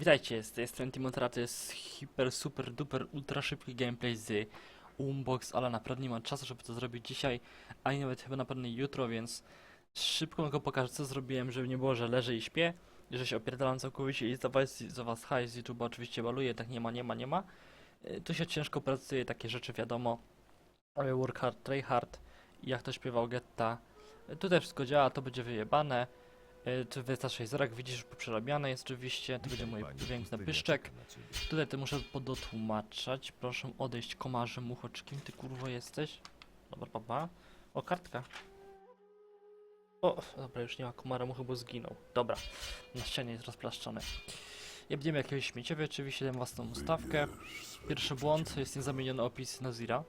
Witajcie, z tej strony Timotera, to jest hiper, super, duper, ultra szybki gameplay z Unbox, ale naprawdę nie mam czasu, żeby to zrobić dzisiaj, ani nawet chyba naprawdę jutro, więc szybko tylko pokażę, co zrobiłem, żeby nie było, że leżę i śpię, że się opierdalam całkowicie i za was, za was hajs z YouTube'a oczywiście baluję, tak nie ma, nie ma, nie ma. Y, Tu się ciężko pracuje, takie rzeczy wiadomo, ale work hard, try hard, jak to śpiewał Getta. Y, Tutaj wszystko działa, to będzie wyjebane. Y, Tu wystarczy wzrok, widzisz, przerabiane jest oczywiście, to będzie mój piękny pyszczek. Tutaj ty muszę podotłumaczać. Proszę odejść komarze muchocz. Kim ty kurwo jesteś? Dobra, papa. O, kartka. O, dobra, już nie ma komara muchy, bo zginął. Dobra, na ścianie jest rozplaszczony. Jebniemy jakiegoś śmieciowie, oczywiście dam własną ustawkę. Pierwszy błąd, jest niezamieniony opis Nazira,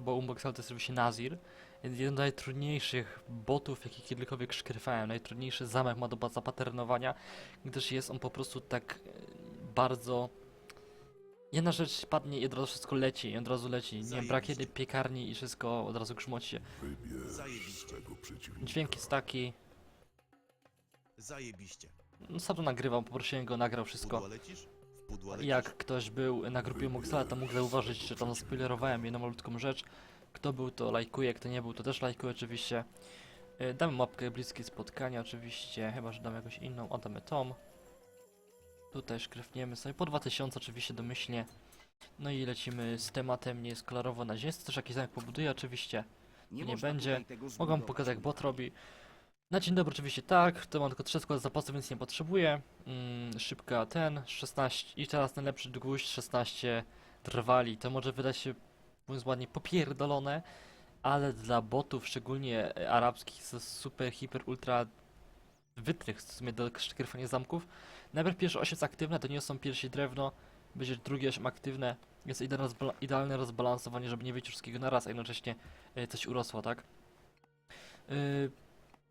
bo Unbox to jest oczywiście Nazir. Jeden z najtrudniejszych botów, jaki kiedykolwiek szkrywałem. Najtrudniejszy zamek ma do zapaternowania, gdyż jest on po prostu tak e, bardzo... Jedna rzecz padnie i od razu wszystko leci, i od razu leci. Nie brak jednej piekarni i wszystko od razu grzmoci. Zajebiście. Dźwięk jest taki... Zajebiście. No, sam to nagrywał, poprosiłem go, nagrał wszystko. Jak ktoś był na grupie Moxala, to mógł zauważyć, że tam zaspoilerowałem jedną malutką rzecz. Kto był, to lajkuje, kto nie był, to też lajkuje oczywiście. Y, Damy mapkę bliskie spotkania oczywiście, chyba, że damy jakąś inną, o damy Tom. Tutaj szkrefniemy sobie, po 2000 oczywiście domyślnie. No i lecimy z tematem, nie jest kolorowo na ziemi, też jakiś zamek pobuduję oczywiście. Nie, nie będzie. Mogę pokazać jak bot robi. Na dzień dobry oczywiście tak, to mam tylko 3 składy zapasów, więc nie potrzebuję. Mm, szybka ten, 16 i teraz najlepszy gwóźdź 16 trwali. To może wydać się, mówiąc ładnie, popierdolone, ale dla botów, szczególnie arabskich, jest super, hiper, ultra wytrych w sumie do szkrywania zamków. Najpierw pierwsze 8 jest aktywne, to nie są pierwsze drewno, będzie drugie 8 aktywne. Jest idealne, rozbala- idealne rozbalansowanie, żeby nie wyciąć wszystkiego naraz, a jednocześnie e, coś urosło, tak? Yy,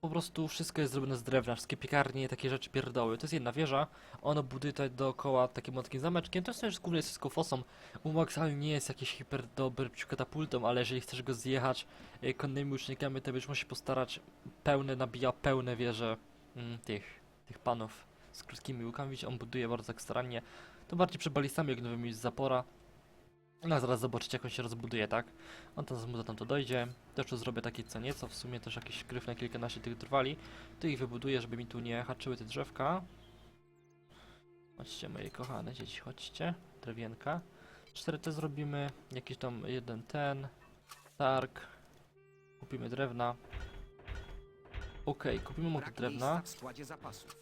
po prostu wszystko jest zrobione z drewna, wszystkie piekarnie, takie rzeczy pierdoły. To jest jedna wieża, ono buduje tutaj dookoła takim małym zameczkiem. To jest też głównie z kofosą. Umox ale nie jest jakiś hiper dobry katapultą, ale jeżeli chcesz go zjechać yy, konnymi łucznikami, to byś musi postarać pełne, nabija pełne wieże mm, tych, tych panów z krótkimi łukami. On buduje bardzo tak starannie. To bardziej przy balistami jak nowymi z zapora. No zaraz zobaczycie jak on się rozbuduje, tak? On tam mu tam to dojdzie. Też tu zrobię takie co nieco, w sumie też jakiś gryf na kilkanaście tych trwali. Tu ich wybuduję, żeby mi tu nie haczyły te drzewka. Chodźcie moje kochane dzieci, chodźcie. Drewienka. 4T zrobimy, jakiś tam jeden ten. Targ. Kupimy drewna. Okej, kupimy mu drewna.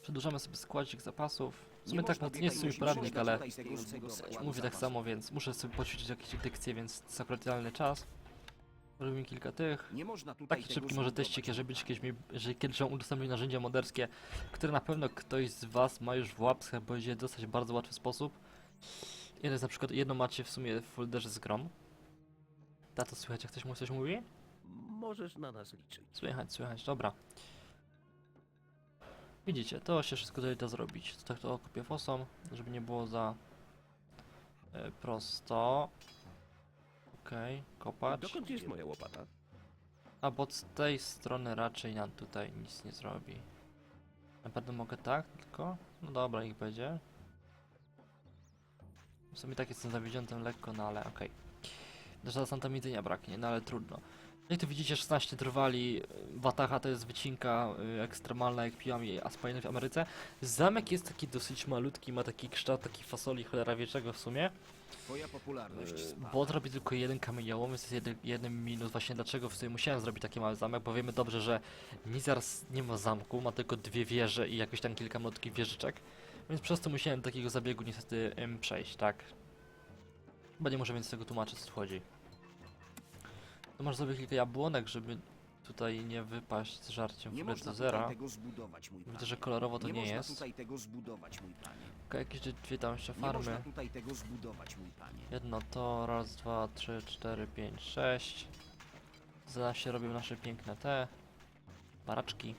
Przedłużamy sobie składzik zapasów. W Nie sumie tak, no to nie jest tutaj swój poradnik, używać ale mówię tak samo, więc muszę sobie poćwiczyć jakieś dykcje, więc jest akurat idealny czas. Robimy kilka tych. Nie można tutaj Taki szybki może teścik, ci panie. kiedyś, mi, że kiedyś wam udostępnił narzędzia moderskie, które na pewno ktoś z was ma już w łapskach, bo je dostać w bardzo łatwy sposób. Jeden jest na przykład, jedno macie w sumie w folderze z grom. Tato, słychać jak ktoś mu coś mówi? Możesz na nas liczyć. Słychać, słychać, dobra. Widzicie, to się wszystko tutaj da zrobić. To tak to kupię fosą, żeby nie było za e, prosto. Okej, kopacz. Dokąd jest moja łopata? A bo z tej strony raczej nam tutaj nic nie zrobi. Naprawdę mogę tak tylko? No dobra, ich będzie. W sumie tak jestem zawiedziony lekko, no ale okej. Okay. Nam tam jedzenia braknie, no ale trudno. Jak tu widzicie 16 trwali, Wataha to jest wycinka y, ekstremalna jak piłami aspiriny w Ameryce. Zamek jest taki dosyć malutki, ma taki kształt, taki fasoli cholera wie czego w sumie. Twoja popularność Yy, spada. Bot robi tylko jeden kamieniołom, więc jest jeden, jeden minus. Właśnie dlaczego w sumie musiałem zrobić taki mały zamek, bo wiemy dobrze, że Nizars nie ma zamku, ma tylko dwie wieże i jakoś tam kilka malutkich wieżyczek. Więc przez to musiałem takiego zabiegu niestety em, przejść, tak? Chyba nie muszę więcej tego tłumaczyć, co tu chodzi. To może sobie kilka jabłonek, żeby tutaj nie wypaść z żarciem Nie w ogóle można do tutaj zera. tego zbudować, mój Widzę, panie. że kolorowo to nie, można jest. tutaj tego zbudować, mój panie. Okej, jakieś dwie tam jeszcze Nie można farmy. tutaj tego zbudować, mój panie. Jedno to, raz, dwa, trzy, cztery, pięć, sześć. Zaraz się robią nasze piękne te baraczki.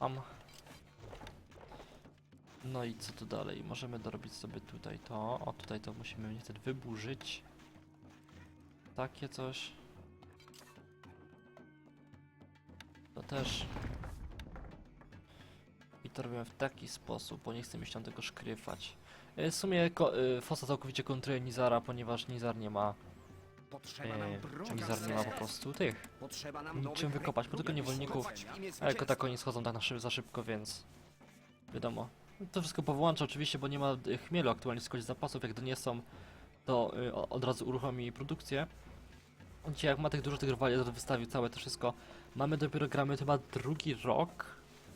Mam. No i co tu dalej? Możemy dorobić sobie tutaj to. O, tutaj to musimy niestety wyburzyć. Takie coś. To też. I to robiłem w taki sposób, bo nie chcę mi się tam tego szkryfać. E, W sumie e, Fosa całkowicie kontruje Nizara, ponieważ Nizar nie ma, Potrzeba nam e, czy Nizar nie ma po prostu tych. Nam czym wykopać, bo tylko niewolników, Ale jako tak oni schodzą tak na za szybko, więc wiadomo. To wszystko powłącza oczywiście, bo nie ma chmielu aktualnie składzie zapasów, jak doniesą, to y, od razu uruchomi produkcję. Dzisiaj jak ma tych dużo tych rywali, to wystawił całe to wszystko. Mamy dopiero gramy chyba drugi rok,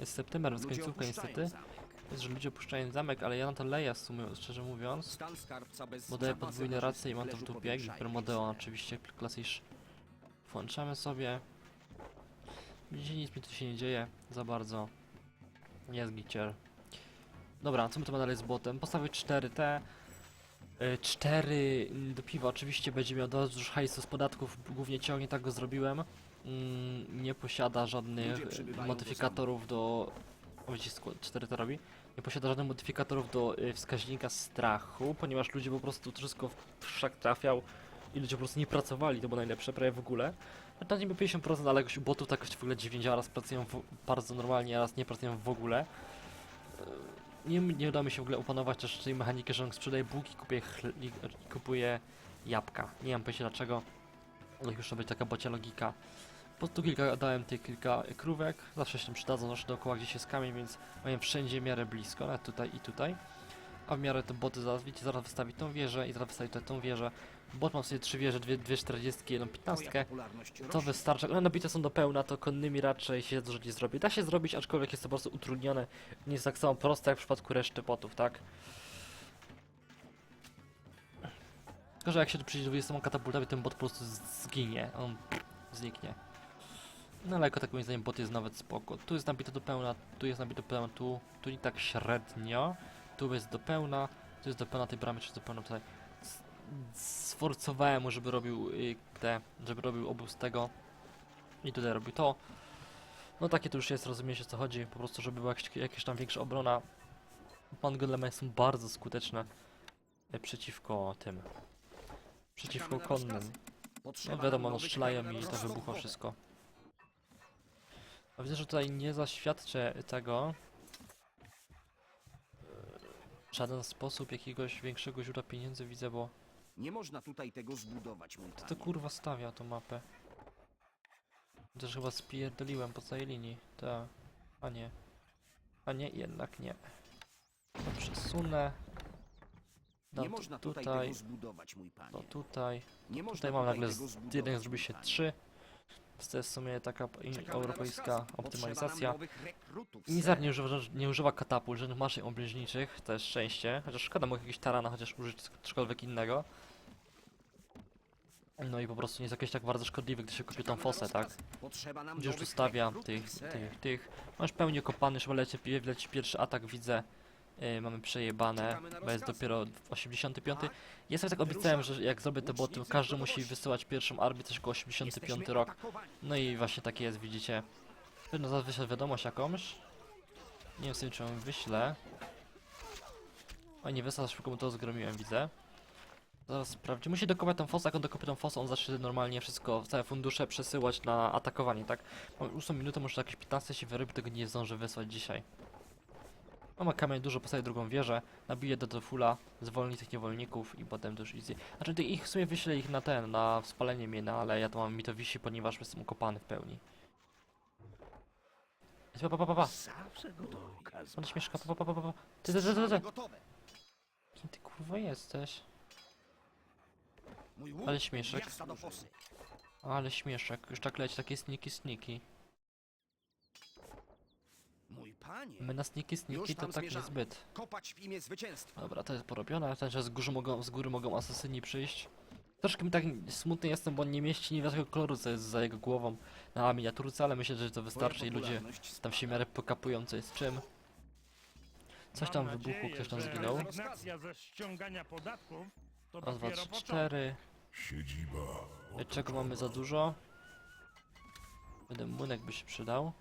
jest september, więc Ludzie końcówka niestety. Jest, że ludzie opuszczają zamek, ale ja na to leję w sumie, szczerze mówiąc. Bo daję podwójne racje i mam to w dupie, miejsce. oczywiście, klasysz. Włączamy sobie. Widzicie, nic mi tu się nie dzieje za bardzo. Jest gicier. Dobra, co my tu ma dalej z botem? Postawię 4T. 4 do piwa oczywiście będzie miał dość dużo hajsu z podatków, głównie ciągnie, tak go zrobiłem. Mm, Nie posiada żadnych e, modyfikatorów do... O, widzicie, 4 to robi? Nie posiada żadnych modyfikatorów do y, wskaźnika strachu, ponieważ ludzie po prostu to wszystko w szak trafiał i ludzie po prostu nie pracowali, to było najlepsze prawie w ogóle. Tam niby 50%, ale jakoś botów tak w ogóle dziwnie działa, raz pracują w, bardzo normalnie, a raz nie pracują w ogóle. Nie, nie udało mi się w ogóle opanować też tej mechaniki, że on sprzedaje bułki, kupuje, chle- kupuje jabłka. Nie mam pojęcia dlaczego, ale już to być taka bocia logika. Po prostu kilka dałem tych kilka krówek, zawsze się tam przydadzą, zawsze dookoła gdzieś jest kamień, więc mają wszędzie miarę blisko, nawet tutaj i tutaj. A w miarę te boty zaraz, widzicie, zaraz wystawi tą wieżę i zaraz wystawi tutaj tą wieżę. Bot ma w sobie trzy wieże, dwie, dwie 40, jedną 15. Twoja popularność To rośnie. wystarcza. One nabite są do pełna, to konnymi raczej się dużo nie zrobi. Da się zrobić, aczkolwiek jest to po prostu utrudnione. Nie jest tak samo proste jak w przypadku reszty botów, tak? Tylko, że jak się tu przyjdzie do 20 katapultowi, ten bot po prostu z- zginie. On zniknie. No ale jako tak moim zdaniem bot jest nawet spoko. Tu jest nabite do pełna, tu jest nabite do pełna, tu, tu i tak średnio. Tu jest do pełna, tu jest do pełna tej bramy, czy jest do pełna tutaj. Sforcowałem mu, żeby robił y, te, żeby robił obóz tego. I tutaj robił to. No takie to już jest, rozumiecie o co chodzi. Po prostu, żeby była jakaś, jakaś tam większa obrona. Pan Golemy są bardzo skuteczne y, przeciwko tym. Przeciwko konnym. Potrzeba No wiadomo, no nowych strzelają i to wybucha wszystko. A widzę, że tutaj nie zaświadczę tego żaden sposób jakiegoś większego źródła pieniędzy widzę, bo Nie można tutaj tego zbudować, mój kto panie. to kurwa stawia tą mapę? Też chyba spierdoliłem po całej linii. Ta. A nie. A nie, jednak nie. To przesunę. Dam Nie to można tutaj, tutaj. tego zbudować, mój panie. To tutaj. Nie można Tutaj mam nagle tego z zbudować, jeden mój zrobi się panie. trzy. To jest w sumie taka in- europejska optymalizacja. ser. nie używa, nie używa katapult, żadnych maszyn to jest szczęście. Chociaż szkoda mógł jakiegoś tarana chociaż użyć cokolwiek innego. No i po prostu nie jest jakiś tak bardzo szkodliwy, gdy się kupi tą fosę, tak? Gdzie już tu stawia tych, tych, tych. Masz pełni okopany, chyba leci, leci pierwszy atak, widzę. Yy, mamy przejebane, bo jest dopiero 85. Tak? Ja sobie tak obiecałem, że jak zrobię te boty, każdy musi wysyłać pierwszą armię, coś około 85 Jesteśmy rok. No i właśnie takie jest, widzicie. No zaraz wyślę wiadomość jakąś. Nie wiem sobie czy ją wyślę. O nie wysłał szybko, bo to zgromiłem, widzę. Zaraz sprawdź. Musi dokopać tą fosę, jak on dokopie tą fosę, on zacznie normalnie wszystko, całe fundusze przesyłać na atakowanie, tak? Mam 8 minutę, może jakieś 15 się wyrobi, tego nie zdążę wysłać dzisiaj. On ma kamień dużo, postawi drugą wieżę, nabije do, fulla, zwolni tych niewolników i potem już easy. Znaczy ty ich w sumie wyślę ich na ten, na spalenie mnie, no ale ja to mam, mi to wisi, ponieważ jestem ukopany w pełni. Pa, pa, pa, pa, pa. Zawsze go do okazu. On śmieszka, pa, pa, pa, pa, pa. Ty, ty, ty, ty, ty. Kim ty kurwa jesteś? Ale śmieszek. Ale śmieszek, już tak leci, takie sniki, sniki. My na sniki, sniki to tak zmierzamy. niezbyt. kopać w imię zwycięstwa. Dobra, to jest porobione, także z góry mogą, z góry mogą asesyni przyjść. Troszkę mi tak smutny jestem, bo on nie mieści niewielkiego koloru, co jest za jego głową na miniaturce, ale myślę, że to wystarczy i ludzie tam się w miarę pokapują, co jest czym. Coś tam wybuchło, ktoś tam że zginął. Rezygnacja ze ściągania podatków to Raz, dwa, trzy, cztery. Siedziba. Czego mamy za dużo? Jeden młynek by się przydał.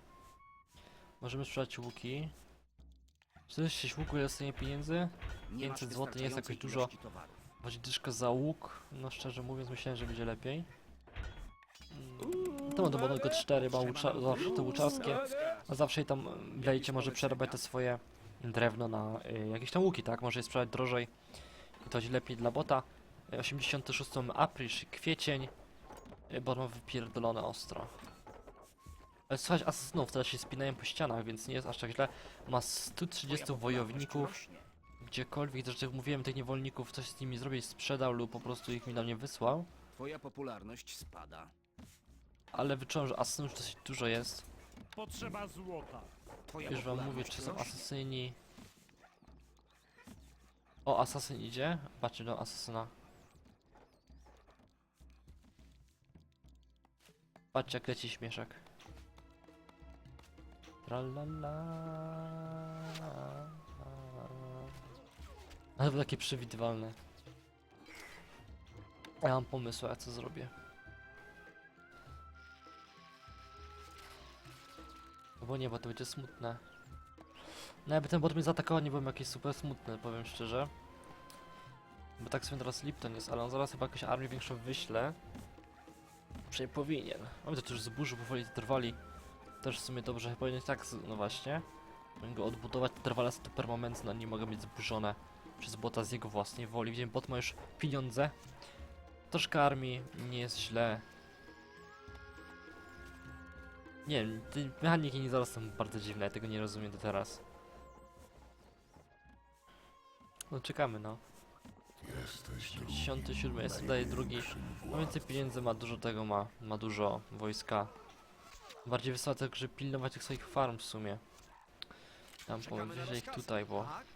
Możemy sprzedać łuki. 46 łuku, ile dostanie pieniędzy? Nie masz 500 zł nie jest jakoś dużo. Chodzi dyszka za łuk. No szczerze mówiąc myślałem, że będzie lepiej. Mm, To mam do tylko 4, mam łucza zawsze te łuczaskie. A zawsze i tam y, Blade może przerabiać te swoje drewno na y, jakieś tam łuki, tak? Może je sprzedać drożej i to będzie lepiej dla bota. Y, 86 april, czyli kwiecień. Y, Bot ma wypierdolone ostro. Ale słuchaj, asasynów teraz się spinają po ścianach, więc nie jest aż tak źle. Ma 130 Twoja wojowników. Gdziekolwiek, zresztą jak mówiłem, tych niewolników coś z nimi zrobić, sprzedał lub po prostu ich mi na mnie wysłał. Twoja popularność spada. Ale wyczułem, że asasynów dosyć dużo jest. Potrzeba złota. Twoja Już wam mówię, czy są asasyni. O, asasyn idzie. Patrzcie do asasyna. Patrzcie jak leci śmieszek. Tralala. Ale to takie przewidywalne. Ja mam pomysł, ja co zrobię. Bo nie, bo to będzie smutne. No jakby ten bot mnie zaatakował, nie byłem jakiś super smutny, powiem szczerze. Bo tak sobie teraz Lipton jest, ale on zaraz chyba jakąś armię większą wyśle. Przecież powinien. Mamy to już zburzył, powoli trwali. Też w sumie dobrze, chyba powinien tak, no właśnie. Powinien go odbudować, trwale są to permanentne, nie mogą być zburzone przez bota z jego własnej woli. Widziałem, bot ma już pieniądze. Troszkę armii, nie jest źle. Nie wiem, te mechaniki nie zaraz są bardzo dziwne, ja tego nie rozumiem do teraz. No czekamy no. 77 jest daje drugi. Ma więcej pieniędzy, ma dużo tego, ma, ma dużo wojska. Bardziej wysyła tak, żeby pilnować tych swoich farm w sumie. Tam wierzę ich tutaj, bo tak?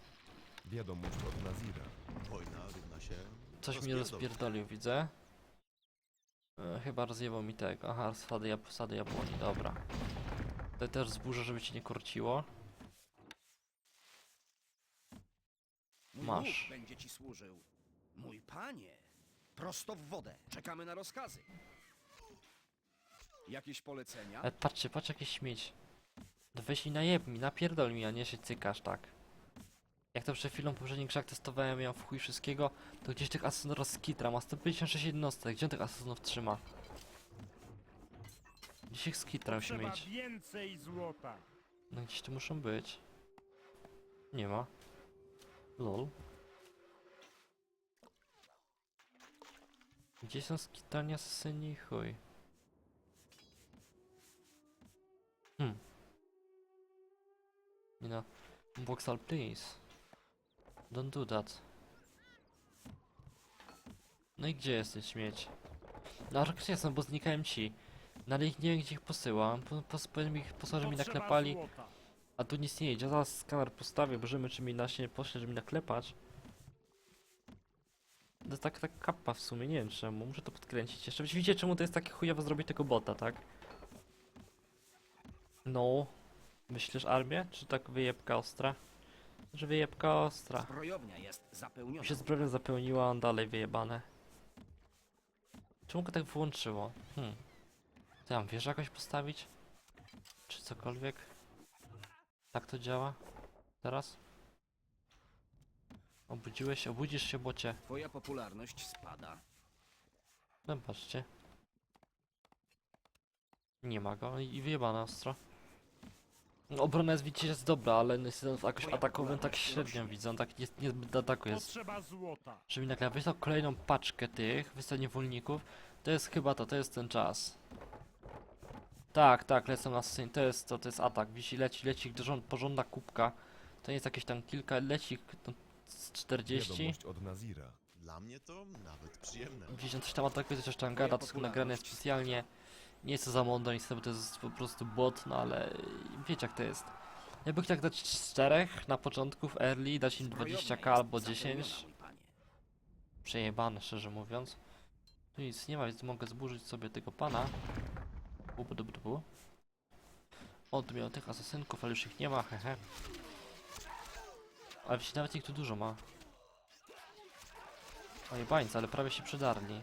Wiadomość od Nazira. Wojna równa się... coś mi rozpierdol. rozpierdolił, widzę. E, chyba rozjebał mi tego. Aha, sady, jab sady jabłoni, dobra. Tutaj też zburzę, żeby ci nie korciło. Masz. będzie ci służył. Mój panie. Prosto w wodę. Czekamy na rozkazy. Jakieś polecenia? Ale patrzcie, patrz jakiś śmieć. No Weź i najeb mi, napierdol mi, a nie się cykasz tak. Jak to przed chwilą w poprzednim grzach testowałem, miałem w chuj wszystkiego, to gdzieś tych asasynów rozkitra, ma 156 jednostek, gdzie on tych asasynów trzyma? Gdzieś ich skitrał się Potrzeba mieć. więcej złota. No gdzieś tu muszą być. Nie ma. Lol. Gdzie są skitrani asasyni? Chuj. Voxel, please. Don't do that. No i gdzie jesteś, śmieć? No, ale jasno, bo znikają ci. No ale ich nie wiem, gdzie ich posyłam. Po, po, ich że mi naklepali. A tu nic nie jedzie. Zaraz skaner postawię, bożymy, czy mi na się nie pośle, żeby mi naklepać. To tak, tak kappa w sumie, nie wiem czemu. Muszę to podkręcić jeszcze. Widzicie, czemu to jest takie chujowo zrobić tego bota, tak? No. Myślisz armię? Czy tak wyjebka ostra? Że wyjebka ostra. Zbrojownia jest zapełniona. Mi się zbrojnia zapełniła, on dalej wyjebane. Czemu go tak wyłączyło? Hmm. To ja mam wieżę jakoś postawić? Czy cokolwiek? Tak to działa? Teraz? Obudziłeś się? Obudzisz się, bocie. Twoja popularność spada. No patrzcie. Nie ma go i wyjebane ostro. No, Obrona jest widzicie jest dobra, ale niestety jakoś Twoja atakowym tak średnio widzę, on tak nie, niezbyt ataku jest. Potrzeba złota. Żeby nagle wysłał kolejną paczkę tych, wysłał niewolników, to jest chyba to, to jest ten czas. Tak, tak, lecą na scenie, to jest to, to jest atak, wisi, leci, leci, rząd, porządna kubka, to nie jest jakieś tam kilka, leci no, z 40, Wiadomość od Nazira. Dla mnie to nawet przyjemne. widzisz, on coś tam atakuje, coś tam gada, to jest nagrane specjalnie, nie jest to za mądre, niestety, bo to jest po prostu bot, no ale wiecie jak to jest. Jakby tak dać czterech na początku w early, dać im Zbrojownia 20k jest albo zapełniona, 10, mój panie. przejebane, szczerze mówiąc. Tu nic nie ma, więc mogę zburzyć sobie tego pana. Bu, bu, bu, bu, bu. O, tu miał tych asasynków, ale już ich nie ma, hehe. Ale wiecie, nawet ich tu dużo ma. O jebańca, ale prawie się przydarli.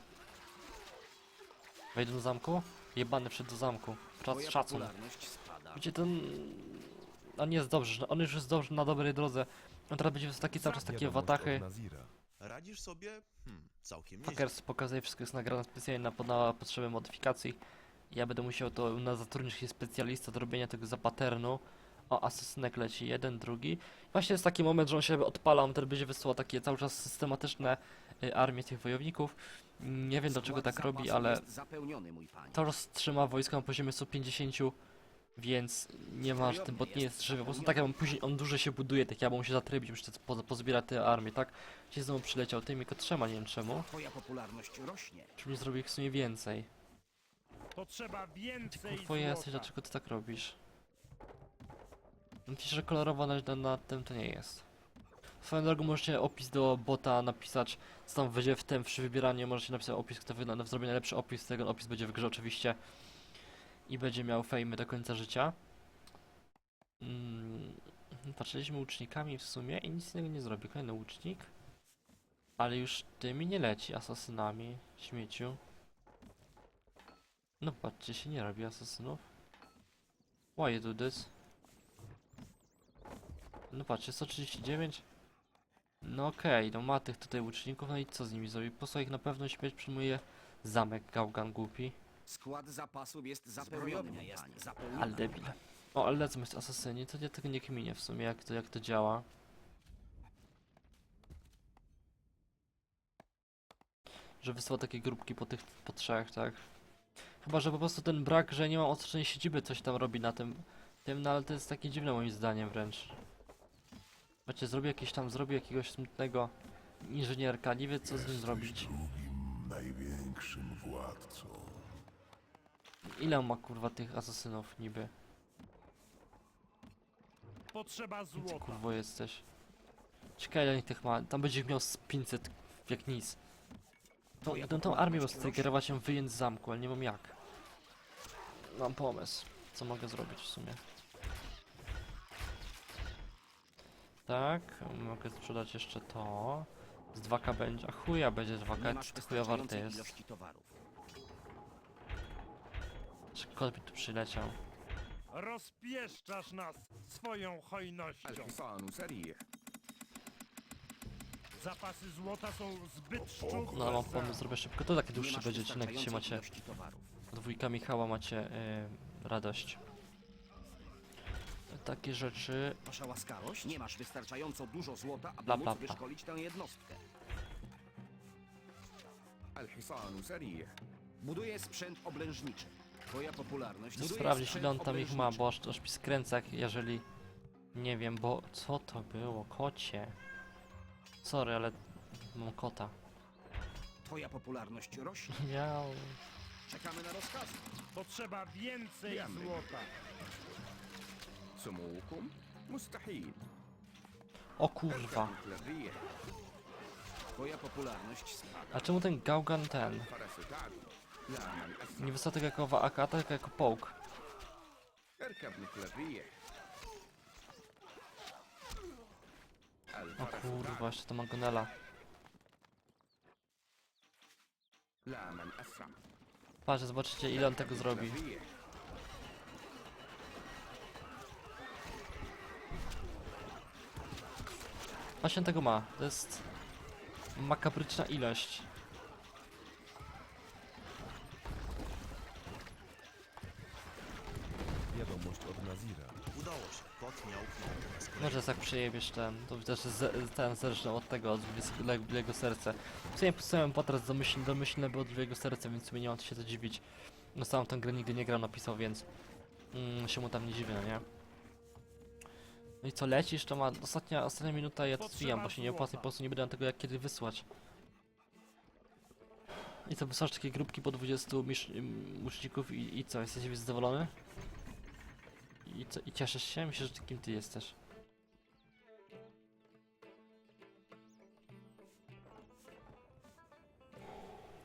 Wejdę do zamku? Jebany wszedł do zamku. Prac, Twoja szacun. popularność spada. Wiecie, ten... On jest dobrze, on już jest dobrze na dobrej drodze. On teraz będzie taki cały czas takie Wiadomość watahy. od Nazira. Radzisz sobie? Hmm, całkiem nieźle. Hackers pokazuje wszystko jest nagrane specjalnie na, na potrzeby modyfikacji Ja będę musiał to na zatrudnić jakiś specjalista do robienia tego za paternu. O, asesynek leci, jeden, drugi. Właśnie jest taki moment, że on się odpala, on też będzie wysyłał takie cały czas systematyczne y, armie tych wojowników. Nie wiem dlaczego tak robi, ale Jest zapełniony, mój panie. to trzyma wojska na poziomie 150, więc nie ma, że ten bot nie jest żywy. Po prostu tak jak on później, on dużo się buduje, tak ja mu się zatrybić, muszę po, pozbierać te armię, tak? Gdzie znowu przyleciał, tym tylko trzema, nie wiem czemu. Twoja popularność rośnie. Czy nie zrobił ich w sumie więcej? To trzeba więcej kurwo jesteś, dlaczego ty tak robisz? Myślę, że kolorowa na, na tym to nie jest. Swoją drogą możecie opis do bota napisać, co tam będzie w tym, przy wybieraniu możecie napisać opis, kto wyda, zrobi najlepszy opis, tego opis będzie w grze oczywiście. I będzie miał fejmy do końca życia. Mm, patrzyliśmy łucznikami w sumie i nic innego nie zrobi. Kolejny łucznik. Ale już tymi nie leci, asasynami, śmieciu. No patrzcie, się nie robi asasynów. Why you do this? No patrzcie, 139. No okej, no ma tych tutaj łuczników, no i co z nimi zrobi? Posła ich na pewno śmierć przyjmuje zamek Gaugan głupi. Skład zapasów jest zapełniony, jest. Zapełniony. Ale debil. O, ale lecą jest asasyni, to ja tego nie kminie w sumie, jak to, jak to działa. Że wysłał takie grupki po tych, po trzech, tak? Chyba, że po prostu ten brak, że nie mam otocznej siedziby coś tam robi na tym, tym, no ale to jest takie dziwne moim zdaniem wręcz. Wiecie, zrobi jakieś tam, zrobi jakiegoś smutnego inżynierka, nie wie co z nim zrobić. największym władcą. Ile on ma kurwa tych asasynów niby? Potrzeba ty złota. kurwo jesteś? Ciekawe ile tych ma, tam będzie miał z 500 jak nic. Tą, Twoja tą, tą armię kierować ją wyjąć z zamku, ale nie wiem jak. Mam pomysł, co mogę zrobić w sumie. tak, mogę sprzedać jeszcze to. Z 2K będzie, a chuja będzie 2K, chuja warte jest. Czy kot mi tu przyleciał? Rozpieszczasz nas swoją hojnością. Zapasy złota są zbyt szczupłe. No mam pomysł, zrobię szybko. To taki dłuższy będzie odcinek, dzisiaj macie... Dwójka Michała macie yy, radość Takie rzeczy Wasza łaskawość, nie masz wystarczająco dużo złota, aby Bla, móc bla, bla. wyszkolić tę jednostkę. الحصان سريع Buduję sprzęt oblężniczy. Twoja popularność... Chcę Buduję sprawdzić sprzęt ile on tam ich ma, oblężniczy. bo aż, aż mi skręca, jak- jeżeli... Nie wiem, bo... Co to było? Kocie. Sorry, ale... Mam kota. Twoja popularność rośnie. Miał... Czekamy na rozkazy. Potrzeba więcej Diamy. złota. سموكم مستحيل O kurwa. اركب مثل الريح Twoja popularność spada. A czemu ten Gaugan ten? الفرس تعدو لا من أسرع Nie wysłał tego jako AK, tylko jako połk. اركب مثل الريح O الفرس kurwa, تعدو jeszcze to Magonela. لا من أسرع Patrzcie, zobaczycie ile on tego مثل zrobi. الريح. Właśnie tego ma. To jest... Makabryczna ilość. Wiadomość od Nazira. Udało się. Kot miał. Może jak przejebiesz ten, to też z, ten zerżnął od tego, od Białego Serca. W sumie posłałem potras domyślny, domyślny, bo od Białego Serca, więc w sumie nie mam się co dziwić. No sam tę grę nigdy nie grał, napisał, więc mm, się mu tam nie dziwię, no nie? No i co, lecisz? To ma ostatnia, ostatnia minuta i ja to zwijam, bo się nie opłaca, złota. po prostu nie będę tego jak kiedy wysłać. I co, wysłasz takie grupki po 20 misz, ym, łuczników i, i co, jesteś zadowolony? I co, i cieszysz się? Myślę, że kim ty jesteś.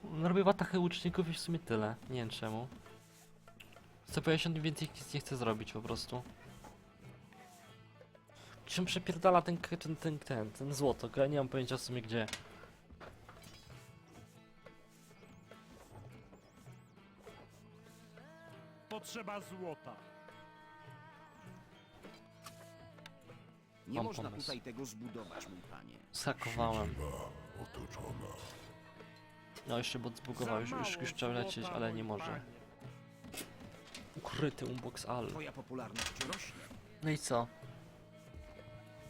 No, robię watachy łuczników i w sumie tyle. Nie wiem czemu. 150 więcej nic nie chcę zrobić po prostu. Się przepierdala ten, ten, ten, ten, ten złoto, ja nie mam pojęcia w sumie gdzie. Potrzeba złota. Nie Mam można pomysł. tutaj tego zbudować, mój panie. Zhakowałem. otoczona. No jeszcze bot zbugował, już, już, już chciał lecieć, ale nie może. Ukryty unbox all. Twoja popularność rośnie. No i co?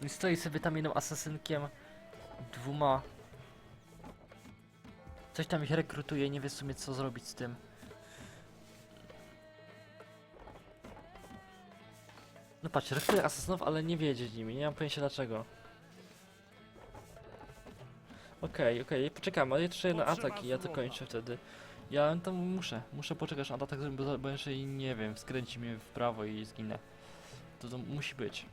I stoi sobie tam jednym asasynkiem, dwoma. Coś tam ich rekrutuje, nie wie w sumie co zrobić z tym. No patrz, rekrutuje asasynów, ale nie wiedzie z nimi, nie mam pojęcia dlaczego. Okej, okej, poczekamy, ale jeszcze jeden Potrzeba atak i ja to kończę wtedy. Ja tam muszę, muszę poczekać na atak, bo, bo jeszcze nie wiem, skręci mnie w prawo i zginę. To, to musi być.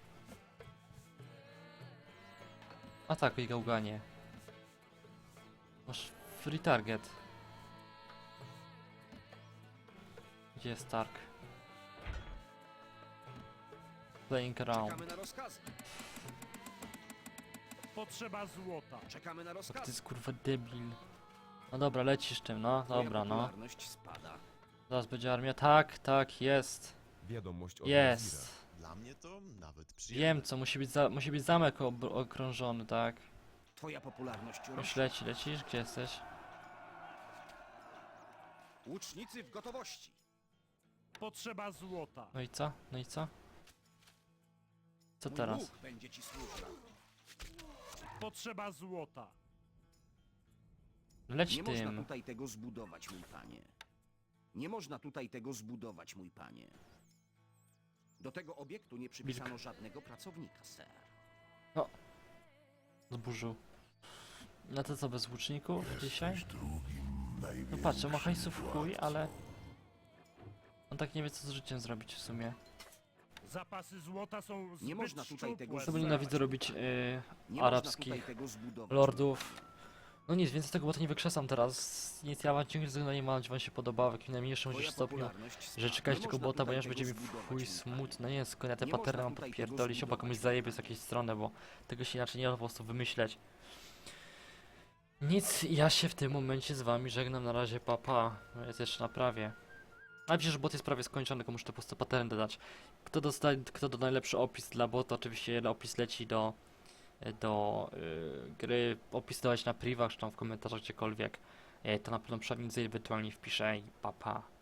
Atakuj gałganie. Masz free target. Gdzie jest Tark? Playing around. Czekamy na rozkazy. Potrzeba złota. Czekamy na To rozkazy. jest kurwa debil. No dobra, lecisz tym, no. Dobra, no. popularność spada. Zaraz będzie armia. Tak, tak, jest. Wiadomość od. Jest. Dla mnie to nawet przyjemne. Wiem co, musi być, za musi być zamek ob okrążony, tak? Twoja popularność Już rośnie. leci, lecisz? Gdzie jesteś? Łucznicy w gotowości. Potrzeba złota. No i co? No i co? Co Mój teraz? będzie ci służył. Potrzeba złota. Leć Nie można tym. tutaj tego zbudować, mój panie. Nie można tutaj tego zbudować, mój panie. Do tego obiektu nie przypisano żadnego pracownika, sir. Zburzył. No to co, bez łuczników dzisiaj? No patrzę, ma hajsów w chuj, ale... On tak nie wie co z życiem zrobić w sumie. Zapasy złota są zbyt Nie można tutaj szczupłe, tego sir. nienawidzę robić yy, Nie arabskich można tutaj tego zbudować. lordów. No nic, więc tego bota nie wykrzesam teraz. Nic, ja mam ciągle zgodnie nie mam, wam się podoba w jakimś najmniejszym chociaż stopniu. Że czekać tego bota, ponieważ będzie mi chuj smutno. Nie, skoro ja te paterny mam podpierdolić, oba komuś zajebie z jakiejś strony, bo tego się inaczej nie da po prostu wymyśleć. Nic, ja się w tym momencie z wami żegnam, na razie papa, no jest jeszcze na prawie. A przecież bot jest prawie skończony, tylko muszę to po prostu pattern dodać. Kto dosta, kto da najlepszy opis dla bota, oczywiście opis leci do, do y, gry, opis dawać na privach, czy tam w komentarzach gdziekolwiek. E, to na pewno przynajmniej ewentualnie wpiszę i papa.